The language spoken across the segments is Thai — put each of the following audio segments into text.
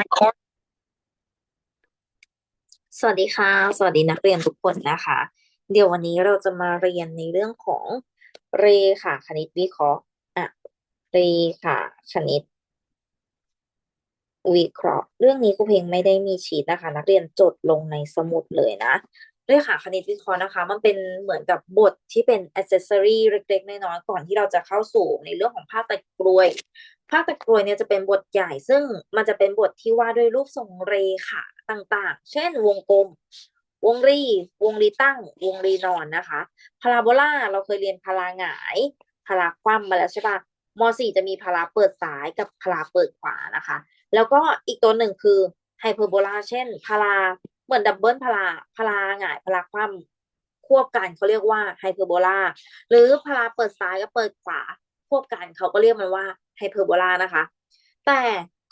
Record สวัสดีค่ะ สวัสดีนักเรียนทุกคนนะคะ เดี๋ยววันนี้เราจะมาเรียนในเรื่องของเรขาคณิตวิเคราะห์อะเรขาคณิต วิเคราะห์ เรื่องนี้ครูเพลงไม่ได้มีชีตนะคะ นักเรียนจดลงในสมุดเลยนะ เรขาคณิตวิเคราะห์นะคะ มันเป็นเหมือนกับบทที่เป็นอ c เซสซอรีเล็กๆน้อยๆก่อนที่เราจะเข้าสู่ในเรื่องของภาคตะกรวยภาคตะกรวยเนี่ยจะเป็นบทใหญ่ซึ่งมันจะเป็นบทที่ว่าด้วยรูปทรงเรขาต่างๆ เช่น วงกลม วงรี วงรีตั้ง วงรีนอนนะคะพาราโบลาเราเคยเรียนพาราหงายพาราคว่ำมาแล้วใช่ปะม .4 จะมีพาราเปิดซ้ายกับพาราเปิดขวานะคะ แล้วก็อีกตัวหนึ่งคือไฮเปอร์โบลาเช่นพารา เหมือนดับเบิลพาราพาราหงายพาราคว่ำควบกันเขาเรียกว่าไฮเปอร์โบลาหรือพาราเปิดซ้ายกับเปิดขวาควบกันเขาก็เรียกมันว่าไฮเปอร์โบลานะคะ แต่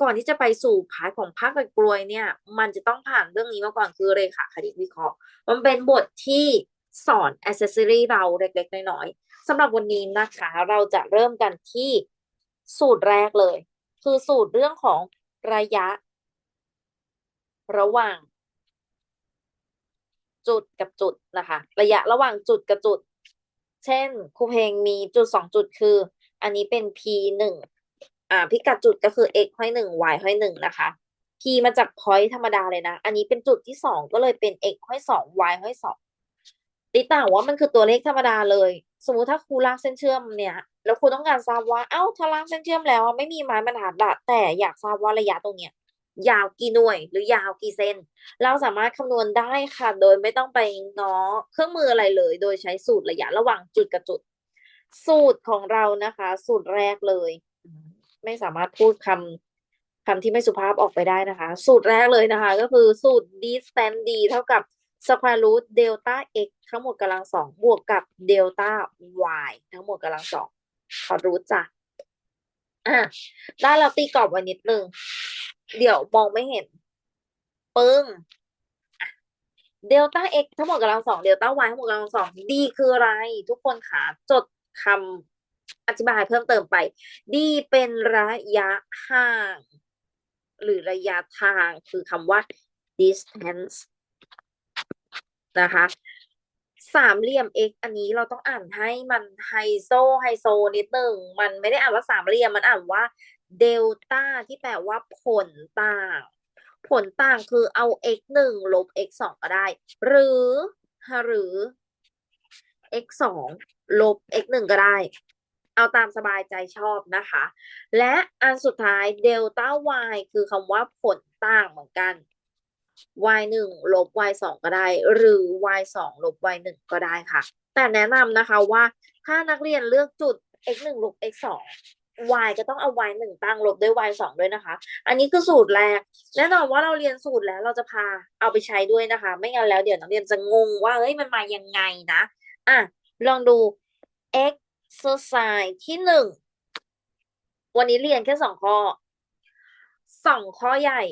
ก่อนที่จะไปสู่พาร์ทของภาคตะกรวยเนี่ย มันจะต้องผ่านเรื่องนี้มาก่อนคือเรขาคณิตวิเคราะห์ มันเป็นบทที่สอน accessory เราเล็กๆ น้อยๆสำหรับวันนี้นะคะ เราจะเริ่มกันที่สูตรแรกเลย คือสูตรเรื่องของระยะ ระหว่าง จุดกับจุดนะคะ ระยะระหว่างจุดกับจุด เช่นครูเพลงมีจุดสองจุดคือ อันนี้เป็น p หนึ่งอ่าพิกัดจุดก็คือ x ห้อยหนึ่ง y ห้อยหนึ่งนะคะ p มาจาก point ธรรมดาเลยนะ อันนี้เป็นจุดที่สองก็เลยเป็น x ห้อยสอง y ห้อยสองติต่างว่ามันคือตัวเลขธรรมดาเลย สมมุติถ้าครูลากเส้นเชื่อมเนี่ย แล้วครูต้องการทราบว่า เอ้าถ้าลากเส้นเชื่อมแล้วไม่มีไม้บรรทัดแต่อยากทราบว่าระยะตรงเนี้ย ยาวกี่หน่วย หรือยาวกี่เซน เราสามารถคำนวณได้ค่ะ โดยไม่ต้องไปง้อเครื่องมืออะไรเลย โดยใช้สูตรระยะระหว่างจุดกับจุด สูตรของเรานะคะ สูตรแรกเลย ไม่สามารถพูดคำคำที่ไม่สุภาพออกไปได้นะคะ สูตรแรกเลยนะคะ ก็คือสูตร d s t a n d เท่ากับ square root delta x ทั้งหมดกำลังสองบวกกับ delta y ทั้งหมดกำลังสองขอรู้จ้ะอะได้เราตีกรอบไว้นิดนึง เดี๋ยวมองไม่เห็น ปึ้งเดลต้า x ทั้งหมดกำลังสองเดลต้า y ทั้งหมดกำลังสอง d คืออะไร ทุกคนขาจดคำอธิบายเพิ่มเติมไป d เป็นระยะห่าง หรือระยะทางคือคำว่า distance นะคะสามเหลี่ยม x อันนี้เราต้องอ่านให้มันไฮโซไฮโซนิดหนึ่งมันไม่ได้อ่านว่าสามเหลี่ยมมันอ่านว่า เดลต้าที่แปลว่าผลต่าง ผลต่างคือเอา x หนึ่งลบ x สองก็ได้ หรือหรือ x สองลบ x หนึ่งก็ได้ เอาตามสบายใจชอบนะคะ และอันสุดท้ายเดลต้า y คือคำว่าผลต่างเหมือนกัน y หนึ่งลบ y สองก็ได้ หรือ y สองลบ y หนึ่งก็ได้ค่ะ แต่แนะนำนะคะว่าถ้านักเรียนเลือกจุด x หนึ่งลบ x สอง y ก็ต้องเอา y หนึ่งตั้งลบด้วย y สองด้วยนะคะ อันนี้คือสูตรแรก แน่นอนว่าเราเรียนสูตรแล้วเราจะพาเอาไปใช้ด้วยนะคะ ไม่งั้นแล้วเดี๋ยวนักเรียนจะงงว่าเฮ้ยมันมายังไงนะ อะ ลองดู exercise ที่หนึ่ง วันนี้เรียนแค่สองข้อ สองข้อใหญ่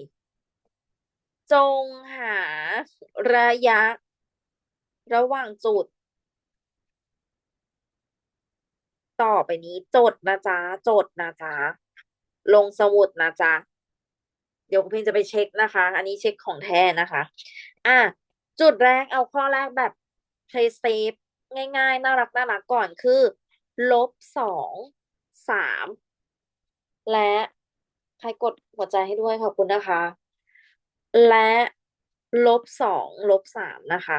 จงหาระยะ ระหว่างจุด ต่อไปนี้จดนะจ๊ะจดนะจ๊ะลงสมุดนะจ๊ะเดี๋ยวคุณพ่งจะไปเช็คนะคะ อันนี้เช็คของแท้นะคะ อะจุดแรกเอาข้อแรกแบบ play safe ง่ายๆ น่ารักน่ารักก่อนคือ ลบสองสามและใครกดหัวใจให้ด้วยขอบคุณนะคะ และลบสองลบสามนะคะ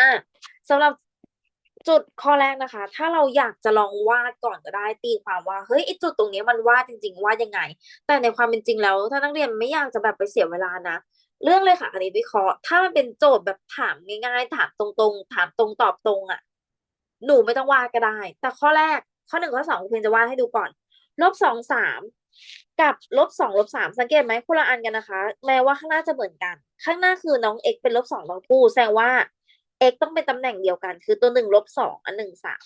อะสำหรับ จุดข้อแรกนะคะ ถ้าเราอยากจะลองวาดก่อนก็ได้ตีความว่าเฮ้ยไอจุดตรงนี้มันวาดจริง ๆวาดยังไง แต่ในความเป็นจริงแล้ว ถ้านักเรียนไม่อยากจะแบบไปเสียเวลานะเรื่องเลยค่ะคณิตวิเคราะห์ถ้ามันเป็นโจทย์แบบถามง่ายๆ ถามตรงๆ ถามตรงตอบตรงอะ หนูไม่ต้องวาดก็ได้ แต่ข้อแรกข้อหนึ่งข้อสองคุณเพนจะวาดให้ดูก่อนลบสองสามกับลบสองลบสามสังเกตไหมคนละอันกันนะคะ แม้ว่าข้างหน้าจะเหมือนกัน ข้างหน้าคือน้อง x เป็นลบสองทั้งคู่แสดงว่า x ต้องเป็นตำแหน่งเดียวกัน คือตัวหนึ่งลบสองอันหนึ่งสาม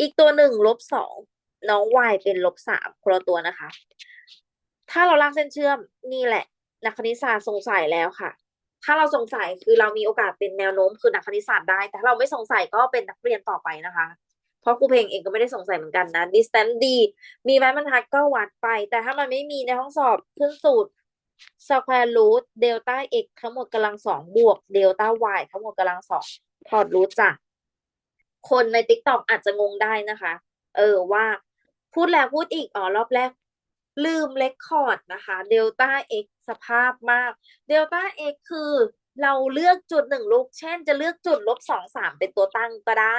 อีกตัวหนึ่งลบสองน้อง y เป็นลบสามคนละตัวนะคะ ถ้าเราลากเส้นเชื่อมนี่แหละ นักคณิตศาสตร์สงสัยแล้วค่ะ ถ้าเราสงสัยคือเรามีโอกาสเป็นแนวโน้มคือนักคณิตศาสตร์ได้ แต่ถ้าเราไม่สงสัยก็เป็นนักเรียนต่อไปนะคะ เพราะครูเพลงเองก็ไม่ได้สงสัยเหมือนกันนะ distance ดี มีไม้บรรทัดก็วัดไป แต่ถ้ามันไม่มีในห้องสอบขึ้นสูตร square root delta x ทั้งหมดกำลังสองบวก delta y ทั้งหมดกำลังสอง ถอดรูทจ้ะคนใน TikTok อกอาจจะงงได้นะคะ เออว่าพูดแล้วพูดอีกอ๋อรอบแรก ลืมเลคคอร์ดนะคะเดลต้า x สภาพมากเดลต้า x คือเราเลือกจุดหนึ่งลูก เช่นจะเลือกจุดลบสองสามเป็นตัวตั้งก็ได้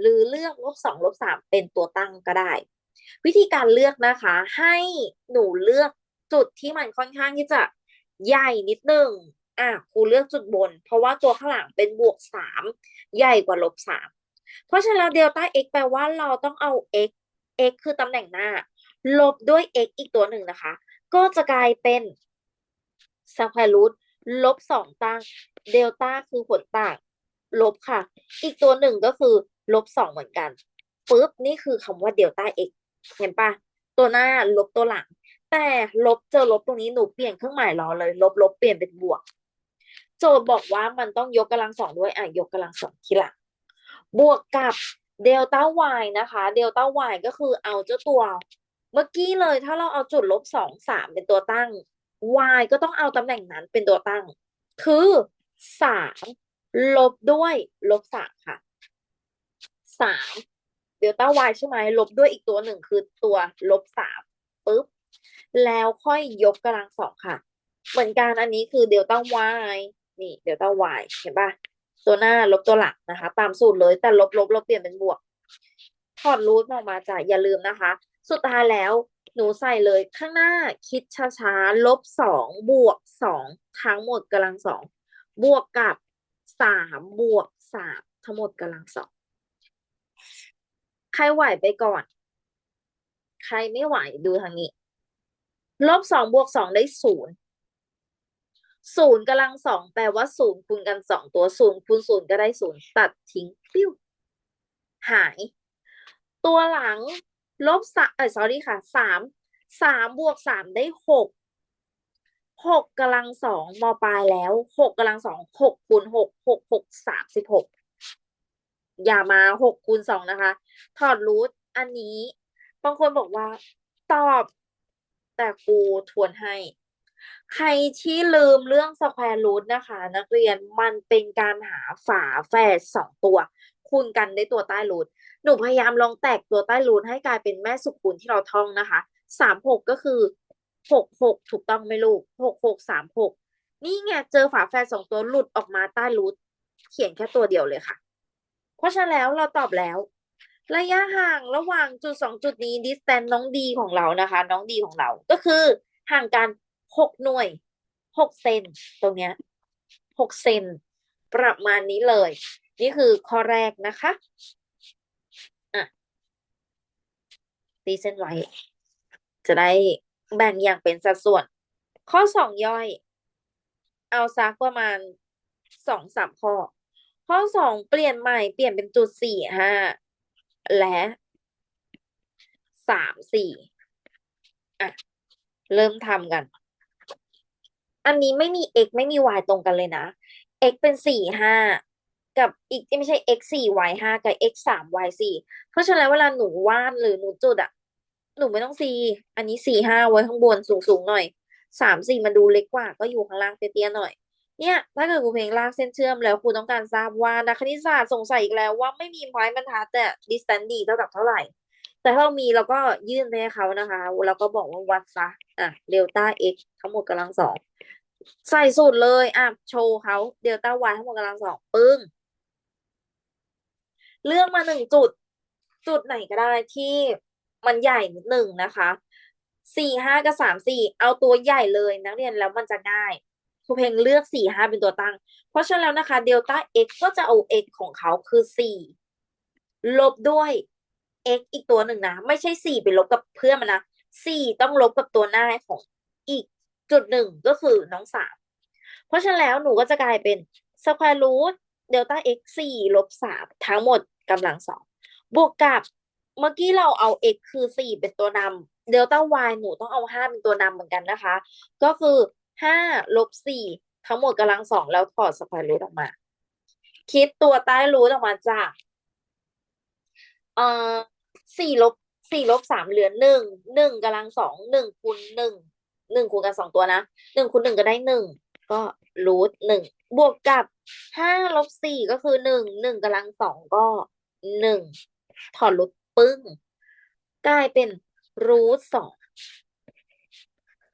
หรือเลือกลบสองลบสามเป็นตัวตั้งก็ได้ วิธีการเลือกนะคะ ให้หนูเลือกจุดที่มันค่อนข้างที่จะใหญ่นิดนึง อะครูเลือกจุดบน เพราะว่าตัวข้างหลังเป็นบวกสามใหญ่กว่าลบสามเพราะฉะนั้นเดลต้า x แปลว่าเราต้องเอา x x คือตำแหน่งหน้า ลบด้วย x อีกตัวหนึ่งนะคะ ก็จะกลายเป็น square root ลบสองตั้งเดลต้าคือผลต่าง ลบค่ะ อีกตัวหนึ่งก็คือลบสองเหมือนกันปุ๊บนี่คือคำว่าเดลต้า x เห็นปะตัวหน้าลบตัวหลัง แต่ลบเจอลบตรงนี้หนูเปลี่ยนเครื่องหมายรอเลย ลบลบเปลี่ยนเป็นบวก โจทย์บอกว่ามันต้องยกกำลังสองด้วยอะยกกำลังสองทีหลังบวกกับเดลต้า y นะคะเดลต้า y ก็คือเอาเจ้าตัว เมื่อกี้เลยถ้าเราเอาจุดลบสองสามเป็นตัวตั้ง y ก็ต้องเอาตำแหน่งนั้นเป็นตัวตั้ง คือสามลบด้วยลบสามค่ะสามเดลต้า y ใช่ไหมลบด้วยอีกตัวหนึ่งคือตัวลบสามปุ๊บ แล้วค่อยยกกำลังสองค่ะ เหมือนกันอันนี้คือเดลต้า y นี่เดลต้า y เห็นปะตัวหน้าลบตัวหลังนะคะ ตามสูตรเลยแต่ลบลบลบเปลี่ยนเป็นบวกถอดรูทออกมาจ้ะอย่าลืมนะคะ สุดท้ายแล้วหนูใส่เลยข้างหน้าคิดช้าๆลบสองบวกสองทั้งหมดกำลังสองบวกกับสามบวกสามทั้งหมดกำลังสองใครไหวไปก่อน ใครไม่ไหวดูทางนี้ ลบสองบวกสองได้ศูนย์ ศูนย์กำลังสองแปลว่าศูนย์คูณกันสองตัวศูนย์คูณศูนย์ก็ได้ศูนย์ตัดทิ้งปิ้วหาย ตัวหลังลบสามเออ sorry ค่ะสามสามบวกสามได้หกหกกำลังสองมปลายแล้วหกกำลังสองหกคูณหกหกหกสามสิบหกอย่ามาหกคูณสองนะคะ ถอดรูทอันนี้ บางคนบอกว่าตอบ แต่กูทวนให้ ใครที่ลืมเรื่องสแควร์รูทนะคะ นักเรียนมันเป็นการหาฝาแฝดสองตัว คูณกันได้ตัวใต้รูทหนูพยายามลองแตกตัวใต้รูทให้กลายเป็นแม่สุคูณที่เราท่องนะคะสามหกก็คือหกหกถูกต้องไหมลูกหกหกสามหกนี่ไงเจอฝาแฝดสองตัวหลุดออกมาใต้รูทเขียนแค่ตัวเดียวเลยค่ะ เพราะฉะนั้นแล้วเราตอบแล้ว ระยะห่างระหว่างจุดสองจุดนี้ distance น้องดีของเรานะคะ น้องดีของเราก็คือห่างกัน หกหน่วยหกเซนตรงเนี้ยหกเซนประมาณนี้เลย นี่คือข้อแรกนะคะอะตีเส้นไว้ จะได้แบ่งอย่างเป็นสัดส่วน ข้อสองย่อย เอาซักประมาณสองสามข้อ ข้อสองเปลี่ยนใหม่เปลี่ยนเป็นจุดสี่ห้าและสามสี่อะ เริ่มทำกัน อันนี้ไม่มี x ไม่มี y ตรงกันเลยนะ x เป็นสี่ห้ากับอีกไม่ใช่ x สี่ y ห้ากับ x สาม y สี่เพราะฉะนั้นเวลาหนูวาดหรือหนูจุดอะหนูไม่ต้อง c อันนี้สี่ห้าไว้ข้างบนสูงสูงหน่อยสามสี่มันดูเล็กกว่า ก็อยู่ข้างล่างเตี้ยๆหน่อย เนี่ยถ้าเกิดครูเพลงลากเส้นเชื่อมแล้วครูต้องการทราบว่านักคณิตศาสตร์สงสัยอีกแล้วว่าไม่มีไม้บรรทัดแต่ distance ดีเท่ากับเท่าไหร่ แต่ถ้าเรามีเราก็ยื่นไปให้เขานะคะ แล้วก็บอกว่าวัดซะอะเดลต้า x ทั้งหมดกำลังสองใส่สูตรเลยอะโชว์เขาเดลต้า y ทั้งหมดกำลังสองปึ้งเลือกมาหนึ่งจุด จุดไหนก็ได้ที่มันใหญ่นิดหนึ่งนะคะสี่ห้ากับสามสี่เอาตัวใหญ่เลยนักเรียนแล้วมันจะง่ายครูเพลงเลือกสี่ห้าเป็นตัวตั้ง เพราะฉะนั้นแล้วนะคะเดลต้า x ก็จะเอา x ของเขาคือสี่ลบด้วย x อีกตัวหนึ่งนะ ไม่ใช่สี่ไปลบกับเพื่อนมันนะสี่ต้องลบกับตัวหน้าของอีกจุดหนึ่งก็คือน้องสามเพราะฉะนั้นแล้วหนูก็จะกลายเป็นสแควร์รูทเดลต้า x สี่ลบสามทั้งหมดกำลังสองบวกกับเมื่อกี้เราเอา x คือสี่เป็นตัวนำเดลต้า y หนูต้องเอาห้าเป็นตัวนำเหมือนกันนะคะ ก็คือห้าลบสี่ทั้งหมดกำลังสองแล้วถอดสแควร์รูทออกมา คิดตัวใต้รูทออกมาจากเอ่อ สี่ลบสี่ลบสามเหลือหนึ่งหนึ่งกำลังสองหนึ่งคูณหนึ่งหนึ่งคูณกันสองตัวนะหนึ่งคูณหนึ่งก็ได้หนึ่งก็รูทหนึ่งบวกกับห้าลบสี่ก็คือหนึ่งหนึ่งกำลังสองก็หนึ่งถอดลบปึ้งกลายเป็นรูทสอง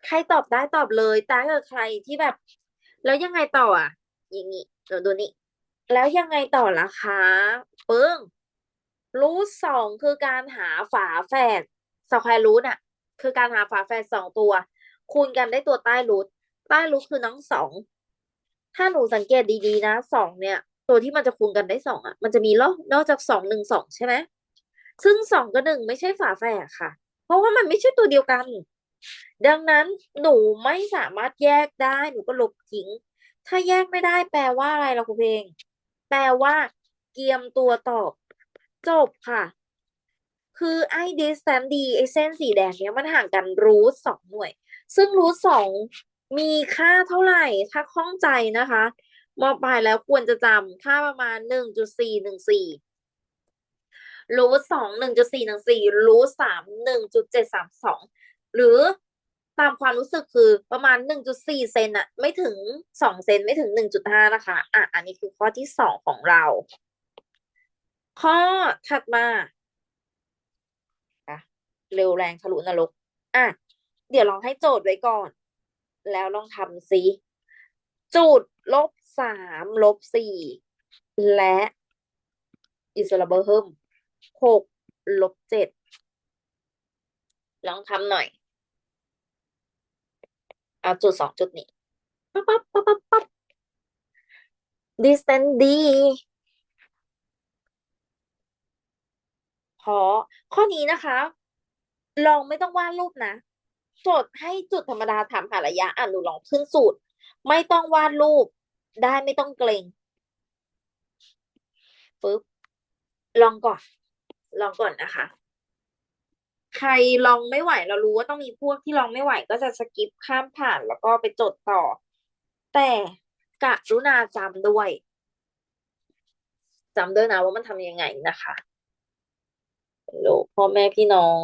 ใครตอบได้ตอบเลยแต่ถ้าเกิดใครที่แบบ แล้วยังไงต่ออะ อย่างนี้เราดูนี่แล้วยังไงต่อล่ะคะปึ้ง รูทสองคือการหาฝาแฝดสแควร์รูทอะ คือการหาฝาแฝดสองตัว คูณกันได้ตัวใต้รูทใต้รูทคือน้องสองถ้าหนูสังเกตดีๆนะสองเนี่ย ตัวที่มันจะคูณกันได้สองอะ มันจะมีลนอกจากสองหนึ่งสองใช่ไหมซึ่งสองกับหนึ่งไม่ใช่ฝาแฝดค่ะ เพราะว่ามันไม่ใช่ตัวเดียวกัน ดังนั้นหนูไม่สามารถแยกได้หนูก็ลบทิ้ง ถ้าแยกไม่ได้แปลว่าอะไรล่ะครูเพลงแปลว่า เกียมตัวตอบ จบค่ะ คือไอ้ distance d ไอ้เส้นสีแดงเนี้ยมันห่างกันรูทสองหน่วย ซึ่งรูทสองมีค่าเท่าไหร่ ถ้าข้องใจนะคะมปลายแล้วควรจะจำค่าประมาณหนึ่งจุดสี่หนึ่งสี่รูทสองหนึ่งจุดสี่หนึ่งสี่รูทสามหนึ่งจุดเจ็ดสามสองหรือตามความรู้สึกคือประมาณหนึ่งจุดสี่เซนอะไม่ถึงสองเซนไม่ถึงหนึ่งจุดห้านะคะ อะ อันนี้คือข้อที่สองของเรา ข้อถัดมาะเร็วแรงทะลุนรก อะ เดี๋ยวลองให้โจทย์ไว้ก่อน แล้วลองทำซิ จุดลบสามลบสี่และอิสระเบอร์เฮิมหกลบเจ็ดลองทำหน่อย เอาจุดสองจุดนี้ปั๊บปั๊บปั๊บปั๊บปั๊บ distance d เพาะ ข้อนี้นะคะ ลองไม่ต้องวาดรูปนะโจทย์ให้จุดธรรมดาถามหาระยะอะหนูลองขึ้นสูตร ไม่ต้องวาดรูป ได้ไม่ต้องเกรงปึ๊บลองก่อน ลองก่อนนะคะ ใครลองไม่ไหวเรารู้ว่าต้องมีพวกที่ลองไม่ไหว ก็จะสกิปข้ามผ่านแล้วก็ไปจดต่อ แต่กะรุณาจำด้วยจำด้วยนะว่ามันทำยังไงนะคะ โลพ่อแม่พี่น้อง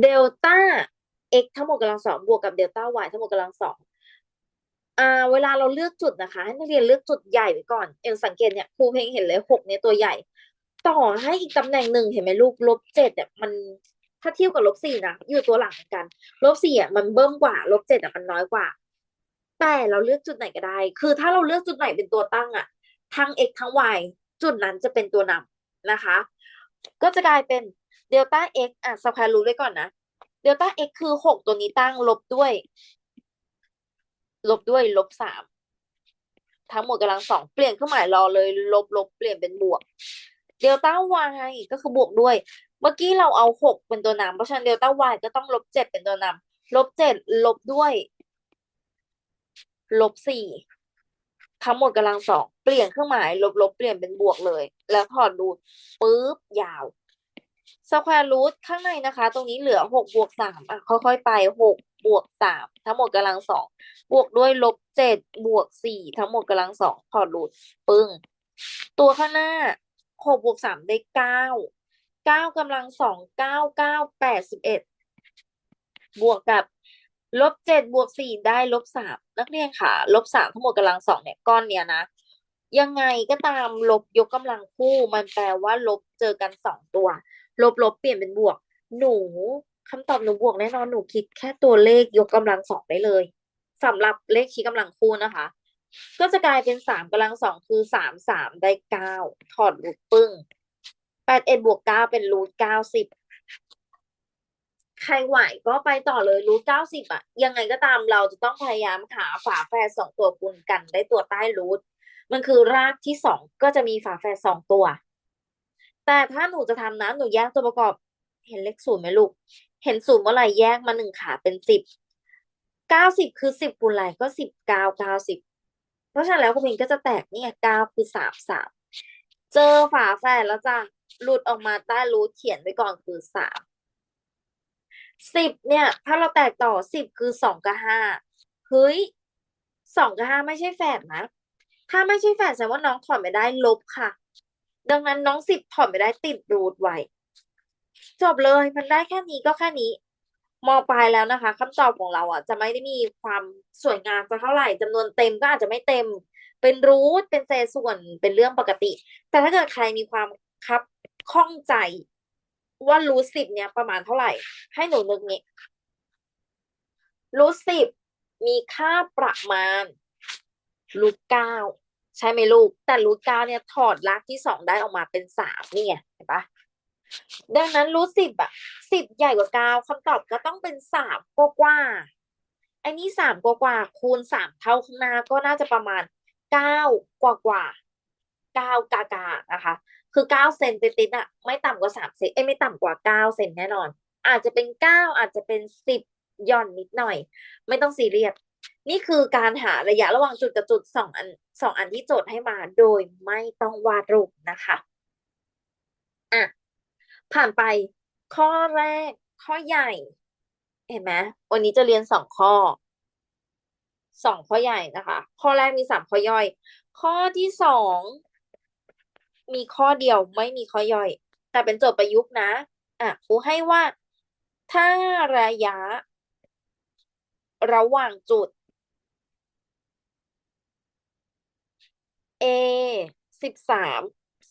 เดลต้า x ทั้งหมดกำลังสองบวกกับเดลต้า y ทั้งหมดกำลังสองอ่าเวลาเราเลือกจุดนะคะ ให้นักเรียนเลือกจุดใหญ่ไว้ก่อนเอ็งสังเกตเนี่ยครูเพลงเห็นเลยหกเนี่ยตัวใหญ่ ต่อให้อีกตำแหน่งหนึ่งเห็นไหมลูกลบเจ็ดเนี่ยมันถ้าเทียบกับลบสี่นะอยู่ตัวหลังกันลบสี่อะมันเบิ่มกว่าลบเจ็ดอะมันน้อยกว่า แต่เราเลือกจุดไหนก็ได้ คือถ้าเราเลือกจุดไหนเป็นตัวตั้งอะ ทั้ง x ทั้ง y จุดนั้นจะเป็นตัวนำนะคะ ก็จะกลายเป็นเดลต้า x อะสแควร์รูทไว้ก่อนนะเดลต้า x คือหกตัวนี้ตั้งลบด้วย ลบด้วยลบสามทั้งหมดกำลังสองเปลี่ยนเครื่องหมายรอเลย ลบลบเปลี่ยนเป็นบวกเดลต้า y ก็คือบวกด้วย เมื่อกี้เราเอาหกเป็นตัวนำเพราะฉะนั้นเดลต้า y ก็ต้องลบเจ็ดเป็นตัวนำลบเจ็ดลบด้วยลบสี่ ทั้งหมดกำลังสองเปลี่ยนเครื่องหมายลบลบเปลี่ยนเป็นบวกเลย แล้วถอดรูทปุ๊บยาวสแควร์รูทข้างในนะคะ ตรงนี้เหลือหกบวกสามอะค่อยๆไปหกบวกสามทั้งหมดกำลังสองบวกด้วยลบเจ็ดบวกสี่ทั้งหมดกำลังสองถอดรูทปึ้ง ตัวข้างหน้าหกบวกสามได้เก้าเก้ากำลังสองเก้าเก้าแปดสิบเอ็ดบวกกับ ลบเจ็ดบวกสี่ได้ลบสามนักเรียนค่ะ ลบสามทั้งหมดกำลังสองเนี่ยก้อนเนี้ยนะ ยังไงก็ตามลบยกกำลังคู่มันแปลว่าลบเจอกันสองตัว ลบลบเปลี่ยนเป็นบวก หนูคำตอบหนูบวกแน่นอนหนูคิดแค่ตัวเลขยกกำลังสองได้เลยสำหรับเลขชี้กำลังคู่นะคะ ก็จะกลายเป็นสามกำลังสองคือสามสามได้เก้าถอดรูทปึ้งแปดเอ็ดบวกเก้าเป็นรูทเก้าสิบ ใครไหวก็ไปต่อเลยรูทเก้าสิบอะยังไงก็ตามเราจะต้องพยายามหาฝาแฝดสองตัวคูณกันได้ตัวใต้รูทมันคือรากที่สองก็จะมีฝาแฝดสองตัว แต่ถ้าหนูจะทำนะหนูแยกตัวประกอบ เห็นเลขศูนย์ไหมลูก เห็นศูนย์เมื่อไหร่แยกมาหนึ่งขาเป็นสิบเก้าสิบคือสิบคูณอะไรก็สิบเก้าเก้าสิบเพราะฉะนั้นแล้วคุณพิงก็จะแตกเนี่ยเก้าคือสามสามเจอฝาแฝดแล้วจ้ะหลุดออกมาใต้รูทเขียนไว้ก่อนคือสาม สิบเนี่ย ถ้าเราแตกต่อสิบคือสองกับห้าเฮ้ยสองกับห้าไม่ใช่แฝดนะ ถ้าไม่ใช่แฝดแสดงว่าน้องถอดไม่ได้ลบค่ะ ดังนั้นน้องสิบถอดไม่ได้ติดรูทไว้จบเลยมันได้แค่นี้ก็แค่นี้มอปลายแล้วนะคะคำตอบของเราอะ จะไม่ได้มีความสวยงามสักเท่าไหร่จำนวนเต็มก็อาจจะไม่เต็ม เป็นรูทเป็นเศษส่วนเป็นเรื่องปกติ แต่ถ้าเกิดใครมีความคับข้องใจ ว่ารูทสิบเนี่ยประมาณเท่าไหร่ ให้หนูนึกนี้รูทสิบมีค่าประมาณรูทเก้าใช่ไหมลูก แต่รูทเก้าเนี่ยถอดรากที่สองได้ออกมาเป็นสามนี่ไงเห็นปะดังนั้นรูทสิบอะสิบใหญ่กว่าเก้าคำตอบก็ต้องเป็นสามกว่ากว่าไอ้นี่สามกว่ากว่าคูณสามเท่าข้างหน้าก็น่าจะประมาณเก้ากว่ากว่า เก้ากากานะคะ คือเก้าเซนติดอะไม่ต่ำกว่าสามเซนเอ้ไม่ต่ำกว่าเก้าเซนแน่นอน อาจจะเป็นเก้าอาจจะเป็นสิบย่อนนิดหน่อย ไม่ต้องซีเรียสนี่คือการหาระยะระหว่างจุดกับจุดสองอันสองอันที่โจทย์ให้มาโดยไม่ต้องวาดรูปนะคะอะผ่านไปข้อแรกข้อใหญ่ เห็นไหมวันนี้จะเรียนสองข้อสองข้อใหญ่นะคะ ข้อแรกมีสามข้อย่อย ข้อที่สอง มีข้อเดียวไม่มีข้อย่อย แต่เป็นโจทย์ประยุกต์นะอะครูให้ว่าถ้าระยะ ระหว่างจุด A สิบสาม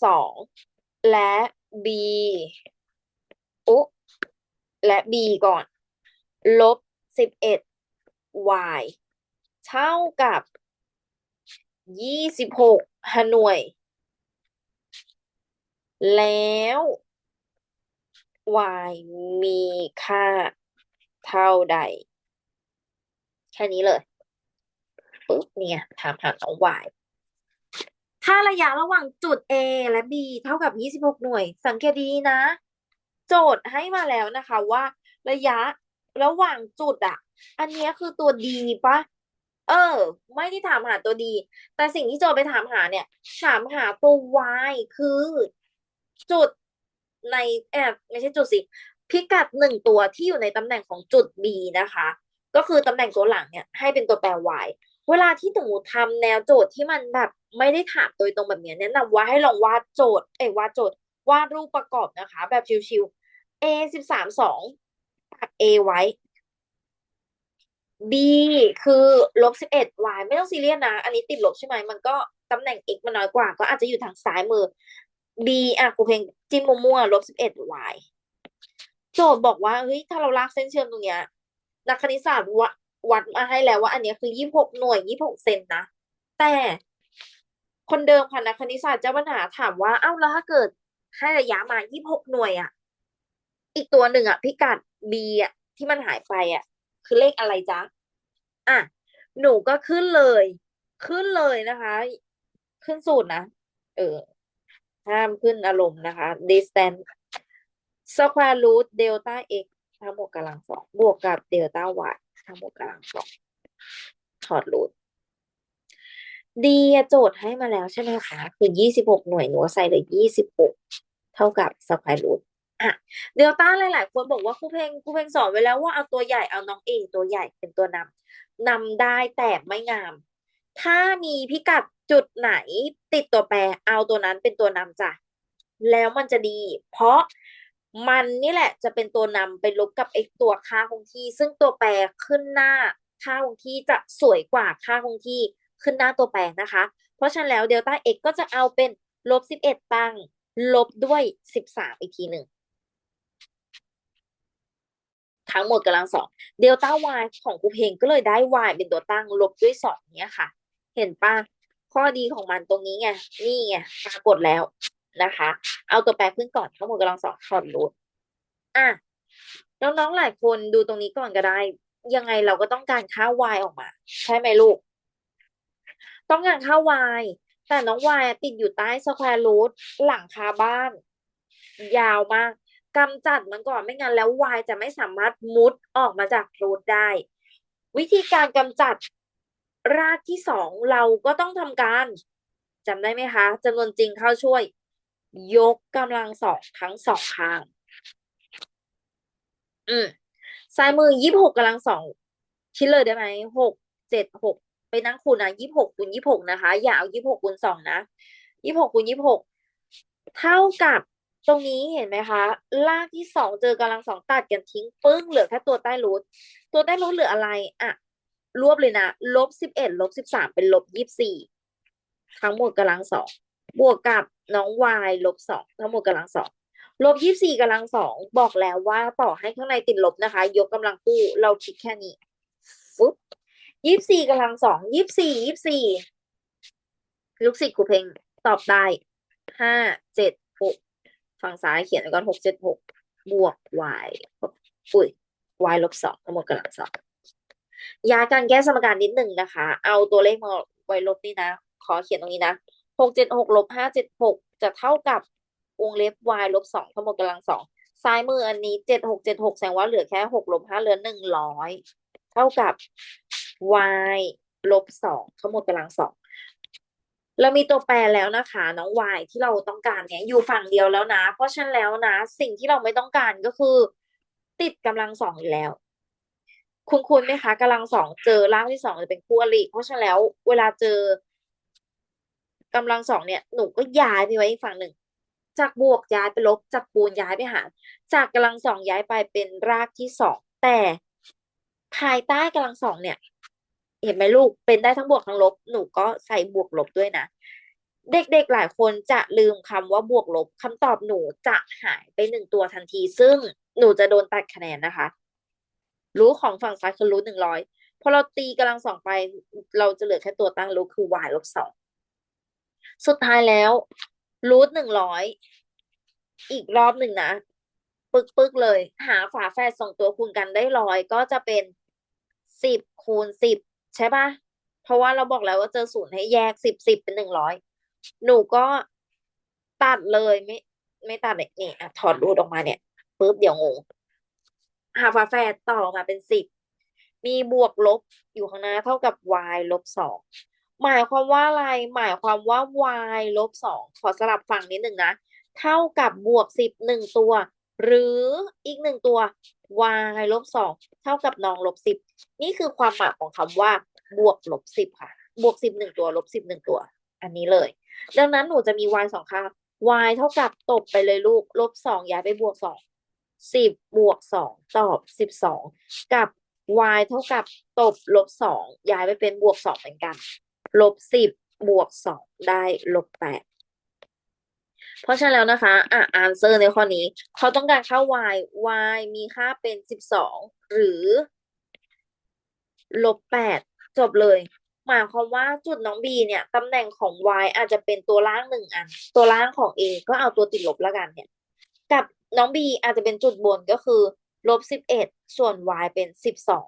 สองและ B อุและ B ก่อน ลบสิบเอ็ด y เท่ากับยี่สิบหกฮานอย แล้ว y มีค่าเท่าใด แค่นี้เลยปุ๊บเนี่ยถามหาน้อง y ถ้าระยะระหว่างจุด A และ B เท่ากับ 26 หน่วย สังเกตดีนะ โจทย์ให้มาแล้วนะคะว่า ระยะระหว่างจุดอะอันนี้คือตัวดีปะเออ ไม่ได้ถามหาตัวดี แต่สิ่งที่โจทย์ไปถามหาเนี่ย ถามหาตัว y คือ จุดในแอบไม่ใช่จุดสิพิกัดหนึ่งตัวที่อยู่ในตำแหน่งของจุด B นะคะ ก็คือตำแหน่งตัวหลังเนี่ยให้เป็นตัวแปร y เวลาที่หนูทำแนวโจทย์ที่มันแบบไม่ได้ถามโดยตรงแบบนี้แนะนำว่าให้ลองวาดโจทย์เอ้วาดโจทย์วาดรูปประกอบนะคะ แบบชิวๆ A สิบสามสองตัด A ไว้ B คือลบสิบเอ็ด Y ไม่ต้องซีเรียสนะ อันนี้ติดลบใช่ไหมมันก็ตำแหน่ง x มันน้อยกว่า ก็อาจจะอยู่ทางซ้ายมือ B อะครูเพลงจิ้มมั่วๆลบสิบเอ็ด Y โจทย์บอกว่าเฮ้ยถ้าเราลากเส้นเชื่อมตรงเนี้ยนักคณิตศาสตร์วัดวัดมาให้แล้วว่า อันเนี้ยคือยี่สิบหกหน่วยยี่สิบหกเซนนะ แต่คนเดิมค่ะนักคณิตศาสตร์เจ้าปัญหาถามว่าเอ้าแล้วถ้าเกิดให้ระยะมายี่สิบหกหน่วยอะ อีกตัวหนึ่งอะ พิกัด B อะที่มันหายไปอะ คือเลขอะไรจ๊ะอะหนูก็ขึ้นเลย ขึ้นเลยนะคะ ขึ้นสูตรนะเออ ห้ามขึ้นอารมณ์นะคะ distance square root delta x ทั้งหมดกำลังสองบวกกับ delta y ทั้งหมดกำลังสองถอดรูทดีโจทย์ให้มาแล้วใช่ไหมคะ คือยี่สิบหกหน่วยหนูใส่เลยยี่สิบหกเท่ากับ square root อะเดลต้าหลาย ๆ คนบอกว่าครูเพลงครูเพลงสอนไว้แล้วว่าเอาตัวใหญ่เอาน้องเอตัวใหญ่เป็นตัวนำนำได้แต่ไม่งาม ถ้ามีพิกัดจุดไหนติดตัวแปรเอาตัวนั้นเป็นตัวนำจ้ะ แล้วมันจะดี เพราะมันนี่แหละจะเป็นตัวนำไปลบกับไอ้ตัวค่าคงที่ ซึ่งตัวแปรขึ้นหน้าค่าคงที่จะสวยกว่าค่าคงที่ขึ้นหน้าตัวแปรนะคะ เพราะฉะนั้นแล้วเดลต้า x ก็จะเอาเป็นลบสิบเอ็ดตั้งลบด้วยสิบสามอีกทีหนึ่งทั้งหมดกำลังสองเดลต้า y ของครูเพลงก็เลยได้ y เป็นตัวตั้งลบด้วยสองเนี้ยค่ะ เห็นป่ะข้อดีของมันตรงนี้ไง นี่ไงปรากฏแล้วนะคะ เอาตัวแปรขึ้นก่อนทั้งหมดกำลังสองถอดรูทอะน้องๆหลายคนดูตรงนี้ก่อนก็ได้ ยังไงเราก็ต้องการค่า y ออกมา ใช่ไหมลูก ต้องการค่า y แต่น้อง y ติดอยู่ใต้สแควร์รูทหลังคาบ้าน ยาวมากกำจัดมันก่อนไม่งั้นแล้ว y จะไม่สามารถมุดออกมาจากรูทได้ วิธีการกำจัด รากที่สองเราก็ต้องทำการจำได้ไหมคะจำนวนจริงเข้าช่วย ยกกำลังสองทั้งสองข้าง อืมซ้ายมือยี่สิบหกกำลังสองคิดเลยได้ไหมหกเจ็ดหกไปนั่งคูณนะยี่สิบหกคูณยี่สิบหกนะคะ อย่าเอายี่สิบหกคูณสองนะยี่สิบหกคูณยี่สิบหกเท่ากับตรงนี้เห็นไหมคะรากที่สองเจอกำลังสองตัดกันทิ้งปึ้งเหลือแค่ตัวใต้รูทตัวใต้รูทเหลืออะไร อะ รวบเลยนะลบสิบเอ็ดลบสิบสามเป็นลบยี่สิบสี่ทั้งหมดกำลังสองบวกกับน้องวายลบสองทั้งหมดกำลังสองลบยี่สิบสี่กำลังสองบอกแล้วว่าต่อให้ข้างในติดลบนะคะ ยกกำลังคู่เราคิดแค่นี้ฟึบยี่สิบสี่กำลังสองยี่สิบสี่ยี่สิบสี่ลูกศิษย์ครูเพลงตอบได้ห้าเจ็ดหกฝั่งซ้ายเขียนไว้ก่อนหกเจ็ดหกบวก y อุ้ย y ลบสองทั้งหมดกำลังสอง ย้ายการแก้สมการนิดหนึ่งนะคะ เอาตัวเลขมาไว้ลบนี่นะ ขอเขียนตรงนี้นะหกเจ็ดหกลบห้าเจ็ดหกจะเท่ากับวงเล็บ y ลบสองทั้งหมดกำลังสองซ้ายมืออันนี้เจ็ดหกเจ็ดหกแสดงว่าเหลือแค่หกลบห้าเหลือหนึ่งร้อยเท่ากับ y ลบสองทั้งหมดกำลังสองเรามีตัวแปรแล้วนะคะน้องวายที่เราต้องการเนี่ยอยู่ฝั่งเดียวแล้วนะ เพราะฉะนั้นแล้วนะ สิ่งที่เราไม่ต้องการก็คือ ติดกำลังสองอยู่แล้ว คุณคุณไหมคะกำลังสองเจอร่างที่สองจะเป็นคู่อริเพราะฉะนั้นแล้ว เวลาเจอกำลังสองเนี่ยหนูก็ย้ายไปไว้อีกฝั่งหนึ่ง จากบวกย้ายไปลบจากคูณย้ายไปหารจากกำลังสองย้ายไปเป็นรากที่สองแต่ภายใต้กำลังสองเนี่ย เห็นไหมลูกเป็นได้ทั้งบวกทั้งลบ หนูก็ใส่บวกลบด้วยนะเด็กๆหลายคนจะลืมคำว่าบวกลบคำตอบหนูจะหายไปหนึ่งตัวทันที ซึ่งหนูจะโดนตัดคะแนนนะคะ รู้ของฝั่งซ้ายคือรู้หนึ่งร้อยพอเราตีกำลังสองไป เราจะเหลือแค่ตัวตั้งรู้คือ y ลบสองสุดท้ายแล้วรูทหนึ่งร้อยอีกรอบหนึ่งนะ ปึกปึกเลย หาฝาแฝดสองตัวคูณกันได้ร้อยก็จะเป็นสิบคูณสิบใช่ปะเพราะว่าเราบอกแล้วว่าเจอศูนย์ให้แยกสิบสิบเป็นหนึ่งร้อยหนูก็ตัดเลยไม่ ไม่ตัดเนี่ยนี่อะถอดรูดออกมาเนี่ยปุ๊บเดี๋ยวงง หาฝาแฝดต่อมาเป็นสิบมีบวกลบอยู่ข้างหน้าเท่ากับ y ลบสองหมายความว่าอะไรหมายความว่า y ลบสองขอสลับฝั่งนิดหนึ่งนะ เท่ากับบวกสิบหนึ่งตัว หรืออีกหนึ่งตัว y ลบสองเท่ากับน้องลบสิบนี่คือความหมายของคำว่า บวกลบสิบค่ะ บวกสิบหนึ่งตัวลบสิบหนึ่งตัว อันนี้เลย ดังนั้นหนูจะมี y สองค่า y เท่ากับตบไปเลยลูกลบสองย้ายไปบวกสอง สิบบวกสองตอบสิบสองกับ y เท่ากับตบลบสองย้ายไปเป็นบวกสองเหมือนกันลบสิบบวกสองได้ลบแปดเพราะฉะนั้นแล้วนะคะอะ answer ในข้อนี้ เขาต้องการค่า y y มีค่าเป็นสิบสองหรือลบแปดจบเลยหมายความว่าจุดน้อง B เนี่ยตำแหน่งของ y อาจจะเป็นตัวล่างหนึ่งอัน ตัวล่างของ A ก็เอาตัวติดลบแล้วกันเนี่ย กับ น้อง B อาจจะเป็นจุดบนก็คือลบสิบเอ็ดส่วน y เป็นสิบสอง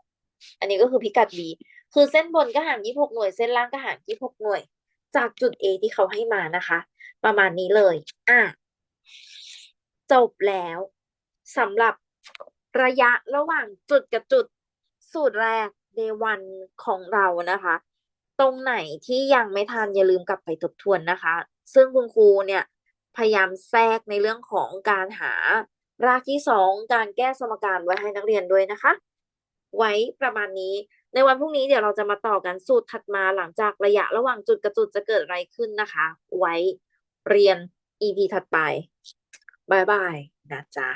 อันนี้ก็คือพิกัด B คือเส้นบนก็ห่างยี่หกหน่วย เส้นล่างก็ห่างยี่หกหน่วย จากจุด A ที่เขาให้มานะคะ ประมาณนี้เลย อะ จบแล้วสำหรับระยะระหว่างจุดกับจุดสูตรแรก day one ของเรานะคะ ตรงไหนที่ยังไม่ทันอย่าลืมกลับไปทบทวนนะคะ ซึ่งคุณครูเนี่ย พยายามแทรกในเรื่องของการหารากที่สองการแก้สมการไว้ให้นักเรียนด้วยนะคะ ไว้ประมาณนี้ ในวันพรุ่งนี้เดี๋ยวเราจะมาต่อกันสูตรถัดมาหลังจากระยะระหว่างจุดกับจุดจะเกิดอะไรขึ้นนะคะ ไว้เรียน EP ถัดไปบายบายนะจ๊ะ